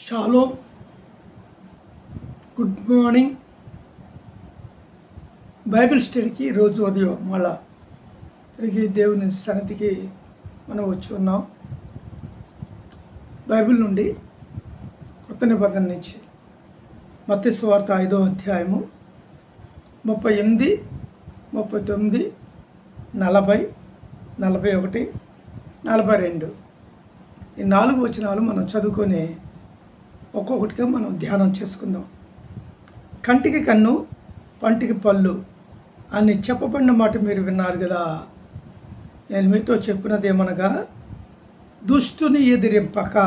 Shallow good morning. Bible స్టడీకి రోజు ఉదయం మళ్ళా తిరిగి దేవుని సన్నిధికి మనం వచ్చి ఉన్నాం. బైబిల్ నుండి కొత్త నిబంధన నుంచి మత్తి ఐదో అధ్యాయము ముప్పై ఎనిమిది ముప్పై తొమ్మిది నలభై నలభై ఒకటి నలభై రెండు. ఈ నాలుగు వచనాలు మనం చదువుకొని ఒక్కొక్కటిగా మనం ధ్యానం చేసుకుందాం. కంటికి కన్ను పంటికి పళ్ళు అని చెప్పబడిన మాట మీరు విన్నారు కదా. నేను మీతో చెప్పినది ఏమనగా దుష్టుని ఎదిరింపక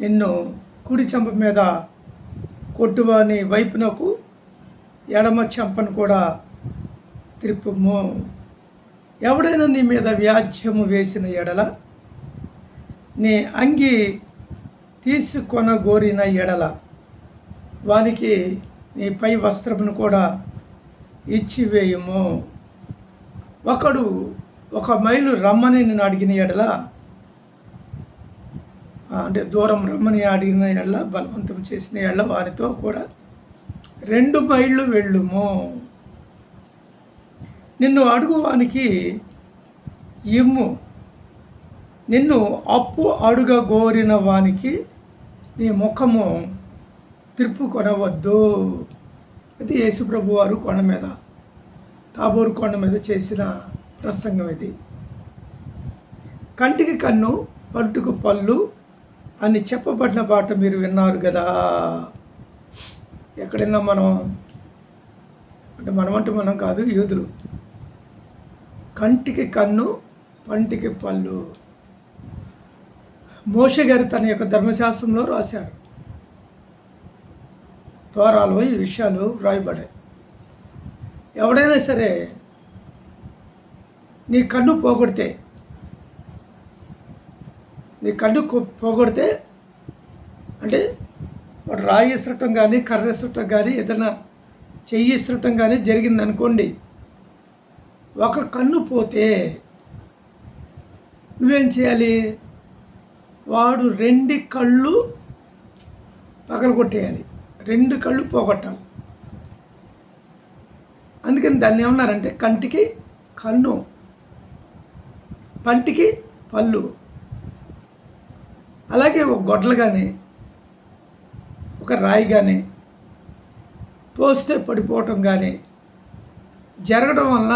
నిన్ను కుడి చెంప మీద కొట్టువాని వైపునకు ఎడమ చెంపను కూడా త్రిప్పుము. ఎవడైనా నీ మీద వ్యాజ్యము వేసిన ఎడల నీ అంగి తీసుకొనగోరిన ఎడల వానికి నీ పై వస్త్రమును కూడా ఇచ్చివేయము. ఒకడు ఒక మైలు రమ్మని నేను అడిగిన ఎడల అంటే దూరం రమ్మని అడిగిన ఎడల బలవంతం చేసిన ఎడల వారితో కూడా రెండు మైళ్ళు వెళ్ళుము. నిన్ను అడుగువానికి ఇమ్ము. నిన్ను అప్పు అడుగ గోరిన వానికి నీ ముఖము తిప్పుకొనవద్దు ఇది యేసుప్రభు వారు కొండ మీద తాబూరు కొండ మీద చేసిన ప్రసంగం ఇది. కంటికి కన్ను పంటుకు పళ్ళు అని చెప్పబడిన పాట మీరు విన్నారు కదా. ఎక్కడైనా మనం అంటే మనమంటే మనం కాదు యూదులు. కంటికి కన్ను పంటికి పళ్ళు. మోషే గారు తన యొక్క ధర్మశాస్త్రంలో రాశారు. ద్వారాలో ఈ విషయాలు వ్రాయబడాయి. ఎవడైనా సరే నీ కన్ను పోగొడితే నీ కన్ను పోగొడితే అంటే వాడు రాయి ఇసరటం కానీ కర్ర ఇసరటం కానీ ఏదైనా చెయ్యి ఇసరటం కానీ జరిగిందనుకోండి ఒక కన్ను పోతే నువ్వేం చేయాలి? వాడు రెండు కళ్ళు పగలగొట్టేయాలి రెండు కళ్ళు పోగొట్టాలి. అందుకని దాన్ని ఏమన్నారంటే కంటికి కన్ను పంటికి పళ్ళు. అలాగే ఒక గొడ్డలు కానీ ఒక రాయి కానీ తోస్తే పడిపోవటం కానీ జరగడం వల్ల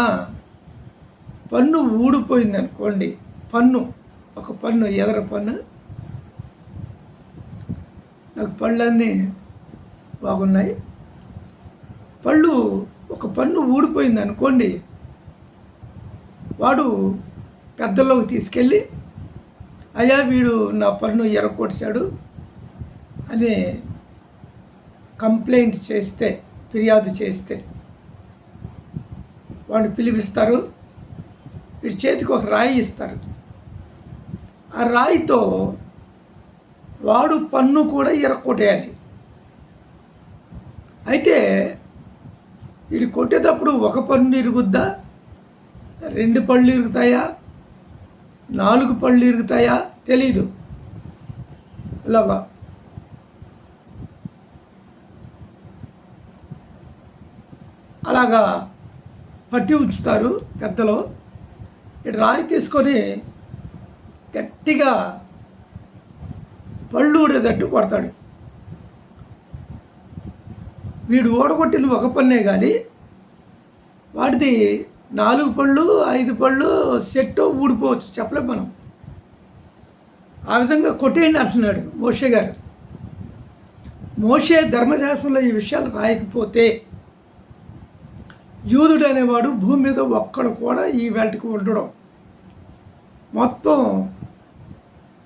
పన్ను ఊడిపోయింది అనుకోండి పన్ను ఒక పన్ను ఎదర పన్ను నాకు పళ్ళన్నీ బాగున్నాయి. పళ్ళు ఒక పన్ను ఊడిపోయింది అనుకోండి వాడు పెద్దలోకి తీసుకెళ్ళి అయ్యా వీడు నా పన్ను ఎరగొడిచాడు అని కంప్లైంట్ చేస్తే ఫిర్యాదు చేస్తే వాడిని పిలిపిస్తారు. వీడి చేతికి ఒక రాయి ఇస్తారు. ఆ రాయితో వాడు పన్ను కూడా ఇరక్కొట్టేయాలి అయితే వీడు కొట్టేటప్పుడు ఒక పన్ను ఇరుగుద్దా? రెండు పళ్ళు ఇరుగుతాయా? నాలుగు పళ్ళు ఇరుగుతాయా? తెలీదు. ఇలాగా అలాగా పట్టి ఉంచుతారు పెద్దలో. ఇటు రాయి తీసుకొని గట్టిగా పళ్ళు ఊడేటట్టు కొడతాడు. వీడు ఓడగొట్టింది ఒక పన్నే కానీ వాటిది నాలుగు పళ్ళు ఐదు పళ్ళు సెట్ ఊడిపోవచ్చు చెప్పలేం మనం. ఆ విధంగా కొట్టేయండి అంటున్నాడు మోషే గారు. మోషే ధర్మశాస్త్రంలో ఈ విషయాలు రాయకపోతే యూదుడు అనేవాడు భూమి మీద ఒక్కడు కూడా ఈ వేళకి ఉండడం. మొత్తం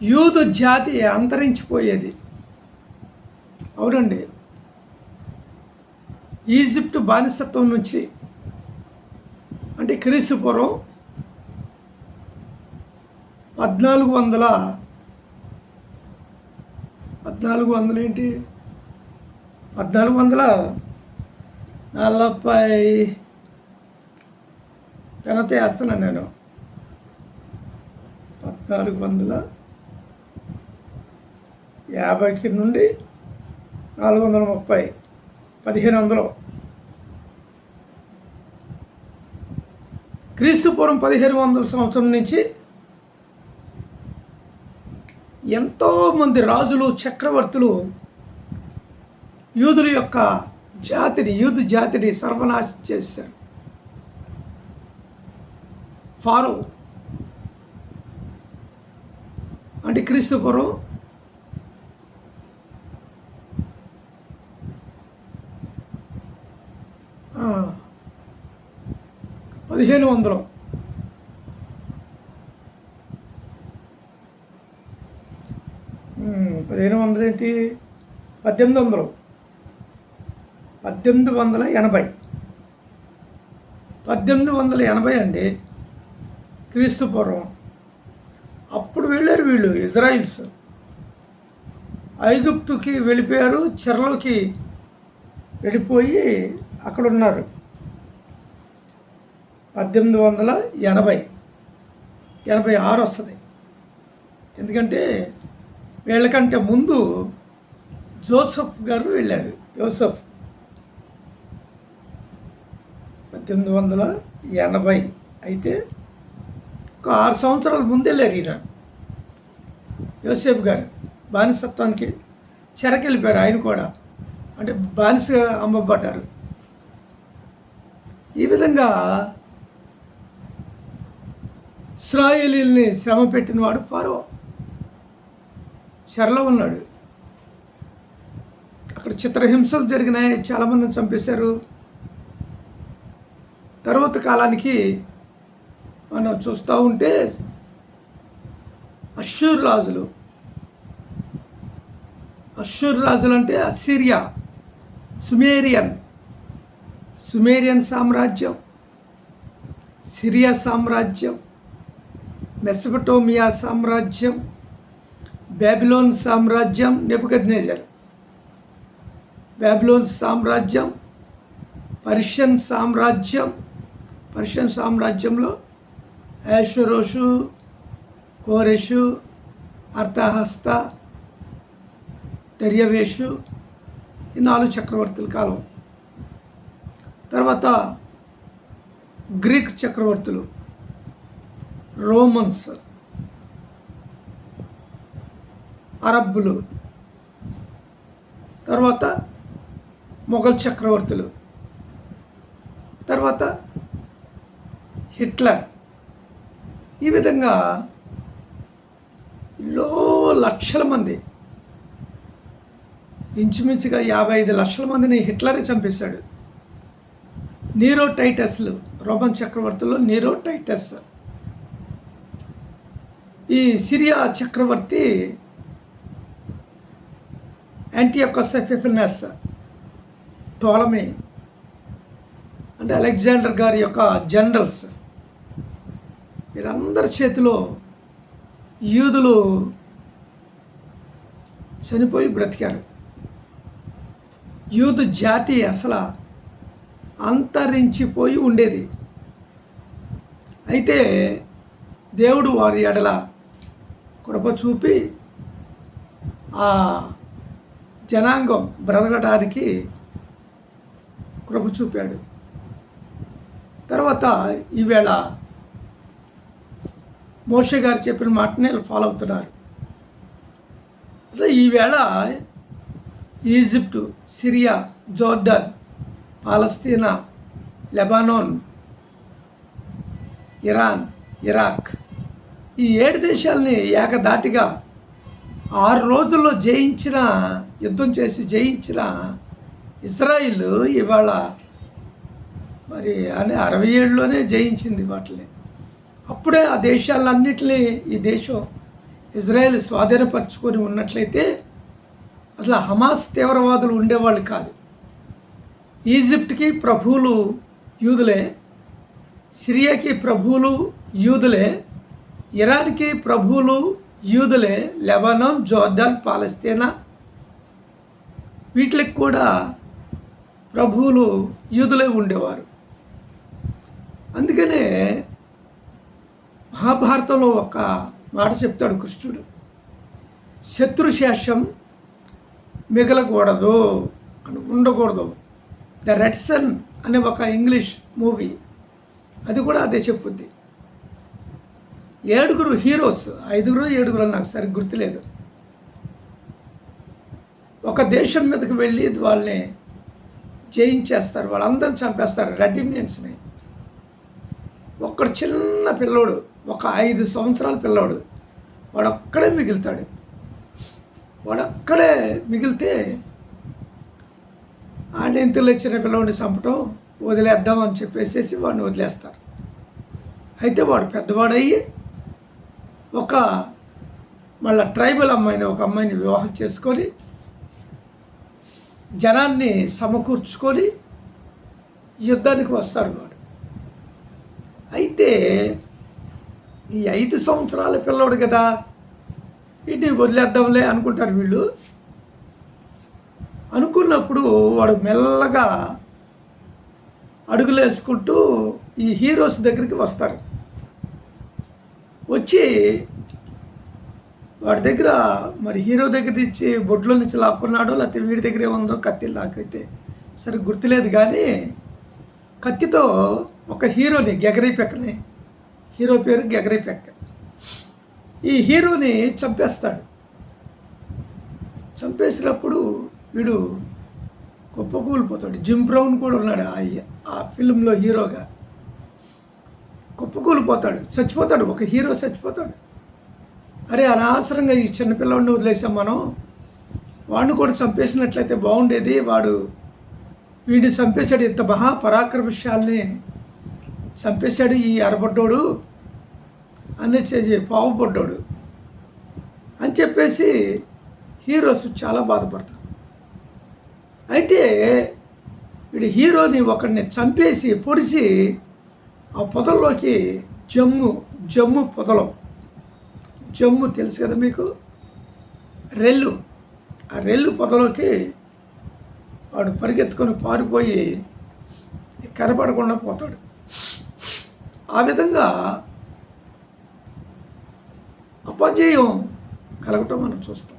యూదు జాతి అంతరించిపోయేది. అవునండి. ఈజిప్ట్ బానిసత్వం నుంచి అంటే క్రీస్తుపురం పద్నాలుగు వందల పద్నాలుగు వందలు ఏంటి? పద్నాలుగు వందల నలభై తనతే వేస్తున్నాను నేను. పద్నాలుగు వందల యాభైకి నుండి నాలుగు వందల ముప్పై పదిహేను వందలు. క్రీస్తుపూర్వం పదిహేను వందల సంవత్సరం నుంచి ఎంతోమంది రాజులు చక్రవర్తులు యూదుల యొక్క జాతిని యూదు జాతిని సర్వనాశం చేశారు. ఫారో అంటే క్రీస్తు పూర్వం ఆ, పదిహేను వందలు. పదిహేను వందలు ఏంటి పద్దెనిమిది వందలు. పద్దెనిమిది వందల ఎనభై. పద్దెనిమిది వందల ఎనభై అండి క్రీస్తు పూర్వం. అప్పుడు వెళ్ళారు వీళ్ళు ఇజ్రాయిల్స్. ఐగుప్తుకి వెళ్ళిపోయారు చెరలోకి వెళ్ళిపోయి అక్కడ ఉన్నారు పద్దెనిమిది వందల ఎనభై. ఎనభై ఆరు వస్తుంది. ఎందుకంటే వీళ్ళకంటే ముందు జోసఫ్ గారు వెళ్ళారు. జోసఫ్. పద్దెనిమిది వందల ఎనభై అయితే ఒక ఆరు సంవత్సరాల ముందు వెళ్ళారు ఈయన. యోసేఫ్ గారు బానిసత్వానికి చెరకెళ్ళిపోయారు ఆయన కూడా. అంటే బానిస అమ్మబడ్డారు. ఈ విధంగా ఇస్రాయేలీల్ని శ్రమ పెట్టినవాడు ఫారో. చెరలో ఉన్నాడు. అక్కడ చిత్రహింసలు జరిగినాయి చాలామందిని చంపేశారు. తర్వాత కాలానికి మనం చూస్తూ ఉంటే అశ్షూర్ రాజులు. అశ్షూర్ రాజులు అంటే అసిరియా సుమేరియన్. సుమేరియన్ సామ్రాజ్యం సిరియా సామ్రాజ్యం. మెసపటోమియా సామ్రాజ్యం బ్యాబిలోన్ సామ్రాజ్యం నెబుకద్నేజర్. బ్యాబిలోన్ సామ్రాజ్యం పర్షియన్ సామ్రాజ్యం పర్షియన్ సామ్రాజ్యంలో యాషురోషు కోరెషు అర్థహస్త దర్యవేషు ఈ నాలుగు చక్రవర్తుల కాలం. తర్వాత గ్రీక్ చక్రవర్తులు. రోమన్స్ అరబ్బులు తర్వాత మొఘల్ చక్రవర్తులు తర్వాత హిట్లర్. ఈ విధంగా లో లక్షల మంది ఇంచుమించుగా యాభై ఐదు లక్షల మందిని హిట్లరే చంపేశాడు. నీరో టైటస్లు రోమన్ చక్రవర్తుల్లో నీరో టైటస్. ఈ సిరియా చక్రవర్తి యాంటీయోకస్ ఎఫిఫినస్ టోలమీ అంటే అలెగ్జాండర్ గారి యొక్క జనరల్స్. వీరందరి చేతిలో యూదులు చనిపోయి బ్రతికారు. యూదు జాతి అసలు అంతరించిపోయి ఉండేది. అయితే దేవుడు వారి ఎడల కృప చూపి ఆ జనాంగం బ్రతకటానికి కృప చూపాడు. తర్వాత ఈవేళ మోషే గారు చెప్పిన మాటనే ఫాలో అవుతున్నారు. అట్లా ఈవేళ Egypt Syria Jordan Palestine Lebanon Iran Iraq ఈ ఏడు దేశాలని ఏకదాటిగా ఆరు రోజుల్లో జయించిన యుద్ధం చేసి జయించిన ఇజ్రాయిల్ ఇవాళ మరి అని అరవై ఏడులోనే జయించింది వాటిని. అప్పుడే ఆ దేశాలన్నిటినీ ఈ దేశం ఇజ్రాయెల్ స్వాధీనపరచుకొని ఉన్నట్లయితే అసలు హమాస్ తీవ్రవాదులు ఉండేవాళ్ళు కాదు. ఈజిప్ట్కి ప్రభువులు యూదులే సిరియాకి ప్రభువులు యూదులే ఇరాన్కి ప్రభువులు యూదులే లెబనాన్ జోర్డాన్ పాలస్తీనా. వీటికి కూడా ప్రభువులు యూదులే ఉండేవారు. అందుకనే మహాభారతంలో ఒక మాట చెప్తాడు కృష్ణుడు. శత్రుశేషం మిగలకూడదు అని ఉండకూడదు. ద రెడ్సన్ అనే ఒక ఇంగ్లీష్ మూవీ. అది కూడా అదే చెప్పుద్ది. ఏడుగురు హీరోస్ ఐదుగురు ఏడుగురు నాకు సరిగ్గా గుర్తులేదు. ఒక దేశం మీదకి వెళ్ళి వాళ్ళని జయించేస్తారు వాళ్ళందరిని చంపేస్తారు రెడ్ ఇండియన్స్ని. ఒక్కడు చిన్న పిల్లోడు ఒక ఐదు సంవత్సరాల పిల్లోడు వాడొక్కడే మిగులుతాడు. వాడక్కడే మిగిలితే మిగిలితే ఆడెంతులు ఇచ్చిన పిల్లవాడిని చంపటం వదిలేద్దాం అని చెప్పేసేసి వాడిని వదిలేస్తారు. అయితే వాడు పెద్దవాడయ్యి ఒక మళ్ళా ట్రైబల్ అమ్మాయిని ఒక అమ్మాయిని వివాహం చేసుకొని జనాన్ని సమకూర్చుకొని యుద్ధానికి వస్తాడు వాడు. అయితే ఈ ఐదు సంవత్సరాల పిల్లోడు కదా ఇటు వదిలేద్దాంలే అనుకుంటారు వీళ్ళు. అనుకున్నప్పుడు వాడు మెల్లగా అడుగులేసుకుంటూ ఈ హీరోస్ దగ్గరికి వస్తారు వచ్చి వాడి దగ్గర మరి హీరో దగ్గర నుంచి బొడ్లో నుంచి లాక్కున్నాడో లేకపోతే వీడి దగ్గరే ఉందో కత్తి లాక్కైతే సరే గుర్తులేదు కానీ కత్తితో ఒక హీరోని గెగరైపెక్కని. హీరో పేరు గెగరైపెక్క. ఈ హీరోని చంపేస్తాడు. చంపేసినప్పుడు వీడు కుప్పకూలిపోతాడు. జిమ్ బ్రౌన్ కూడా ఉన్నాడు ఆ ఫిల్మ్లో హీరోగా. కుప్పకూలిపోతాడు చచ్చిపోతాడు. ఒక హీరో చచ్చిపోతాడు. అరే అనవసరంగా ఈ చిన్నపిల్లవాడిని వదిలేసాం మనం. వాడిని కూడా చంపేసినట్లయితే బాగుండేది. వాడు వీడిని చంపేశాడు. ఇంత మహా పరాక్రమశాలని చంపేశాడు ఈ అరబడ్డోడు. చేసి పావుపడ్డాడు అని చెప్పేసి హీరోస్ చాలా బాధపడతారు. అయితే వీడి హీరోని ఒకడిని చంపేసి పొడిచి ఆ పొదల్లోకి జమ్ము జమ్ము పొదలం. జమ్ము తెలుసు కదా మీకు? రెల్లు. ఆ రెల్లు పొదలోకి వాడు పరిగెత్తుకొని పారిపోయి కనపడకుండా పోతాడు. ఆ విధంగా అపజయం కలగటం మనం చూస్తాం.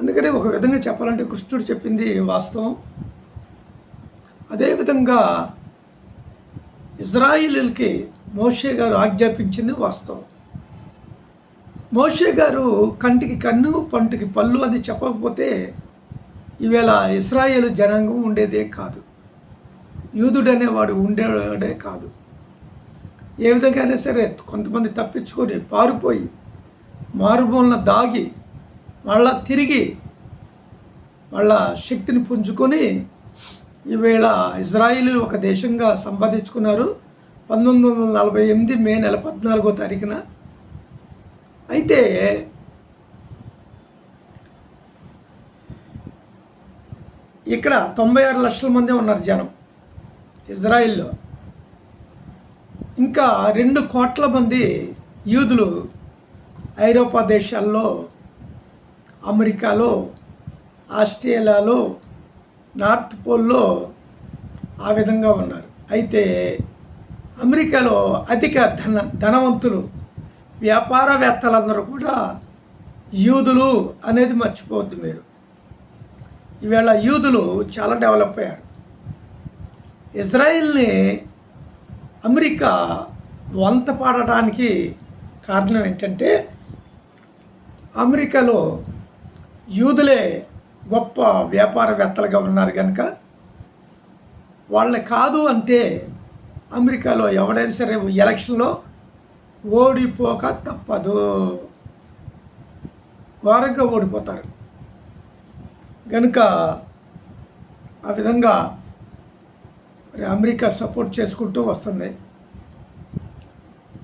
అందుకనే ఒక విధంగా చెప్పాలంటే కృష్ణుడు చెప్పింది వాస్తవం. అదేవిధంగా ఇజ్రాయిలీలకి మోషే గారు ఆజ్ఞాపించింది వాస్తవం. మోషే గారు కంటికి కన్ను పంటికి పళ్ళు అని చెప్పకపోతే ఈవేళ ఇస్రాయేల్ జనాంగం ఉండేదే కాదు. యూదుడనేవాడు ఉండేవాడే కాదు. ఏ విధంగానే సరే కొంతమంది తప్పించుకొని పారిపోయి మారుమూలన దాగి మళ్ళా తిరిగి మళ్ళా శక్తిని పుంజుకొని ఈవేళ ఇజ్రాయిల్ ఒక దేశంగా సంపాదించుకున్నారు. పంతొమ్మిది వందల నలభై ఎనిమిది మే నెల పద్నాలుగో తారీఖున. అయితే ఇక్కడ తొంభై ఆరు లక్షల మంది ఉన్నారు జనం ఇజ్రాయిల్లో. ఇంకా రెండు కోట్ల మంది యూదులు ఐరోపా దేశాల్లో అమెరికాలో ఆస్ట్రేలియాలో నార్త్ పోల్లో ఆ విధంగా ఉన్నారు. అయితే అమెరికాలో అధిక ధన ధనవంతులు వ్యాపారవేత్తలందరూ కూడా యూదులు అనేది మర్చిపోవద్దు మీరు. ఈవేళ యూదులు చాలా డెవలప్ అయ్యారు. ఇజ్రాయిల్ని అమెరికా వంత పాడటానికి కారణం ఏంటంటే అమెరికాలో యూదులే గొప్ప వ్యాపారవేత్తలుగా ఉన్నారు కనుక వాళ్ళని కాదు అంటే అమెరికాలో ఎవడైనా సరే ఎలక్షన్లో ఓడిపోక తప్పదు. ఘోరంగా ఓడిపోతారు. కనుక ఆ విధంగా మరి అమెరికా సపోర్ట్ చేసుకుంటూ వస్తుంది.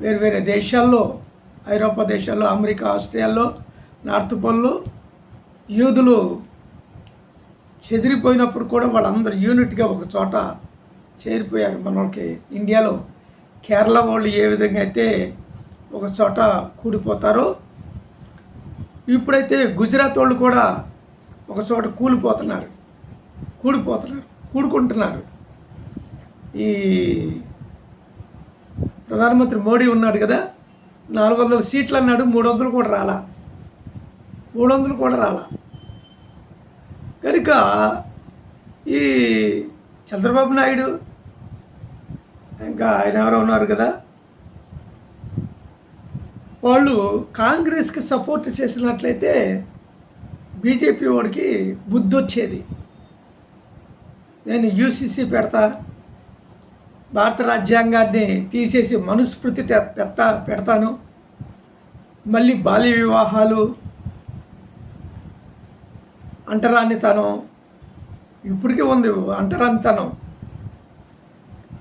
వేరు వేరే దేశాల్లో ఐరోపా దేశాల్లో అమెరికా ఆస్ట్రేలియాలో నార్త్ పోల్లో యూదులు చెదిరిపోయినప్పుడు కూడా వాళ్ళందరూ యూనిట్గా ఒక చోట చేరిపోయారు. మనకి ఇండియాలో కేరళ వాళ్ళు ఏ విధంగా అయితే ఒక చోట కూడిపోతారో ఇప్పుడైతే గుజరాత్ వాళ్ళు కూడా ఒక చోట కూలిపోతున్నారు. కూడిపోతున్నారు. కూడుకుంటున్నారు. ఈ ప్రధానమంత్రి మోడీ ఉన్నాడు కదా నాలుగు వందల సీట్లు అన్నాడు మూడు వందలు కూడా రాలా. మూడు వందలు కూడా రాలా. కనుక ఈ చంద్రబాబు నాయుడు ఇంకా ఆయన ఎవరో ఉన్నారు కదా వాళ్ళు కాంగ్రెస్కి సపోర్ట్ చేసినట్లయితే బీజేపీ వాడికి బుద్ధి వచ్చేది. నేను యూసీసీ పెడతా భారత రాజ్యాంగాన్ని తీసేసి మనుస్మృతి తె- పెడతా పెడతాను. మళ్ళీ బాల్య వివాహాలు అంటరానితనం. ఇప్పటికే ఉంది అంటరానితనం.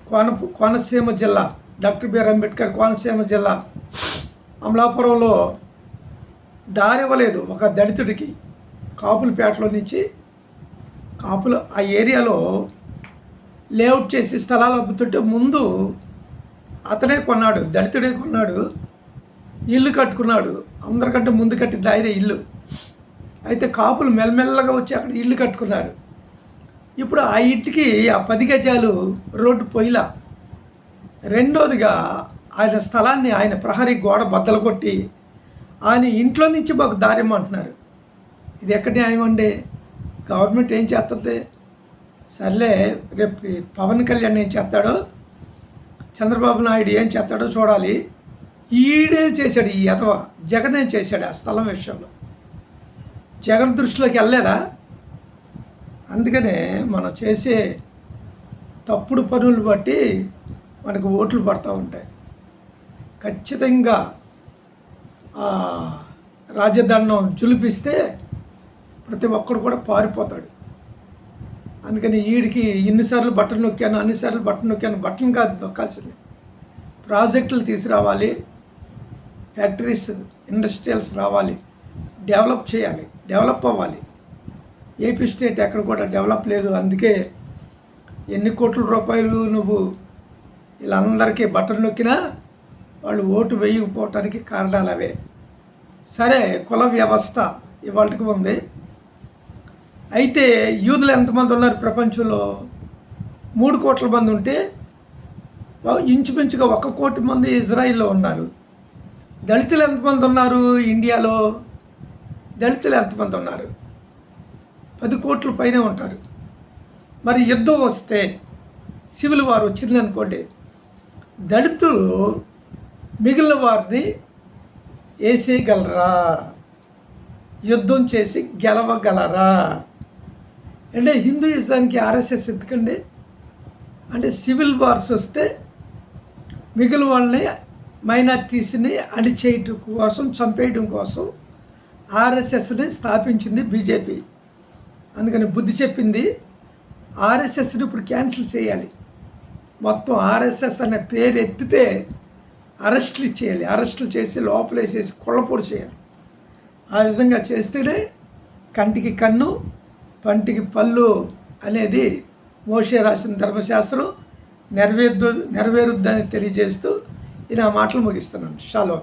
కోన కోనసీమ జిల్లా డాక్టర్ బిఆర్ అంబేద్కర్ కోనసీమ జిల్లా. అమలాపురంలో దారి ఇవ్వలేదు ఒక దళితుడికి. కాపులపేటలో నుంచి కాపులు ఆ ఏరియాలో లేఅవుట్ చేసి స్థలాలు అమ్ముతుంటే ముందు అతనే కొన్నాడు దళితుడే కొన్నాడు ఇల్లు కట్టుకున్నాడు. అందరికంటే ముందు కట్టి దారి ఇల్లు. అయితే కాపులు మెల్లమెల్లగా వచ్చి అక్కడ ఇల్లు కట్టుకున్నారు. ఇప్పుడు ఆ ఇంటికి ఆ పది గజాలు రోడ్డు పొయ్యిలా. రెండోదిగా ఆయన స్థలాన్ని ఆయన ప్రహరీ గోడ బద్దలు కొట్టి ఆయన ఇంట్లో నుంచి మాకు దారిమ్మంటున్నారు ఇది ఎక్కడ న్యాయం అండి? గవర్నమెంట్ ఏం చేస్తుంది? సర్లే రేపు పవన్ కళ్యాణ్ ఏం చేస్తాడో చంద్రబాబు నాయుడు ఏం చేస్తాడో చూడాలి. ఈడే చేశాడు ఈ యథవ జగన్ ఏం చేశాడు ఆ స్థలం విషయంలో. జగన్ దృష్టిలోకి వెళ్ళలేదా? అందుకనే మనం చేసే తప్పుడు పనులు బట్టి మనకు ఓట్లు పడుతూ ఉంటాయి. ఖచ్చితంగా రాజదండం జులిపిస్తే ప్రతి ఒక్కడు కూడా పారిపోతాడు. అందుకని వీడికి ఇన్నిసార్లు బట్టలు నొక్కాను అన్నిసార్లు బట్టలు నొక్కాను బట్టలు కాదు నొక్కాల్సింది. ప్రాజెక్టులు తీసుకురావాలి ఫ్యాక్టరీస్ ఇండస్ట్రియల్స్ రావాలి డెవలప్ చేయాలి. డెవలప్ అవ్వాలి. ఏపీ స్టేట్ ఎక్కడ కూడా డెవలప్ లేదు. అందుకే ఎన్ని కోట్ల రూపాయలు నువ్వు వీళ్ళందరికీ బట్టలు నొక్కినా వాళ్ళు ఓటు వేయకపోవటానికి కారణాలు అవే. సరే కుల వ్యవస్థ ఇవాళకి ఉంది. అయితే యూదులు ఎంతమంది ఉన్నారు ప్రపంచంలో? మూడు కోట్ల మంది ఉంటే ఇంచుమించుగా ఒక కోటి మంది ఇజ్రాయిల్లో ఉన్నారు. దళితులు ఎంతమంది ఉన్నారు ఇండియాలో? దళితులు ఎంతమంది ఉన్నారు. పది కోట్ల పైనే ఉంటారు. మరి యుద్ధం వస్తే సివిల్ వారు వచ్చింది అనుకోండి దళితులు మిగిలిన వారిని వేసేయగలరా యుద్ధం చేసి గెలవగలరా? అంటే హిందూయిజానికి ఆర్ఎస్ఎస్ ఎందుకండి? అంటే సివిల్ వార్స్ వస్తే మిగిలిన వాళ్ళని మైనార్టీస్ని అణిచేయటం కోసం చంపేయడం కోసం ఆర్ఎస్ఎస్ని స్థాపించింది బీజేపీ. అందుకని బుద్ధి చెప్పింది ఆర్ఎస్ఎస్ని ఇప్పుడు క్యాన్సిల్ చేయాలి. మొత్తం ఆర్ఎస్ఎస్ అనే పేరు ఎత్తితే అరెస్టులు చేయాలి. అరెస్టులు చేసి లోపలేసేసి కొళ్ళపొడి చేయాలి. ఆ విధంగా చేస్తేనే కంటికి కన్ను పంటికి పళ్ళు అనేది మోషే రాసిన ధర్మశాస్త్రం నెరవేర్దు నెరవేరుద్దని తెలియజేస్తూ ఈ నా మాటలు ముగిస్తున్నాను. షాలో.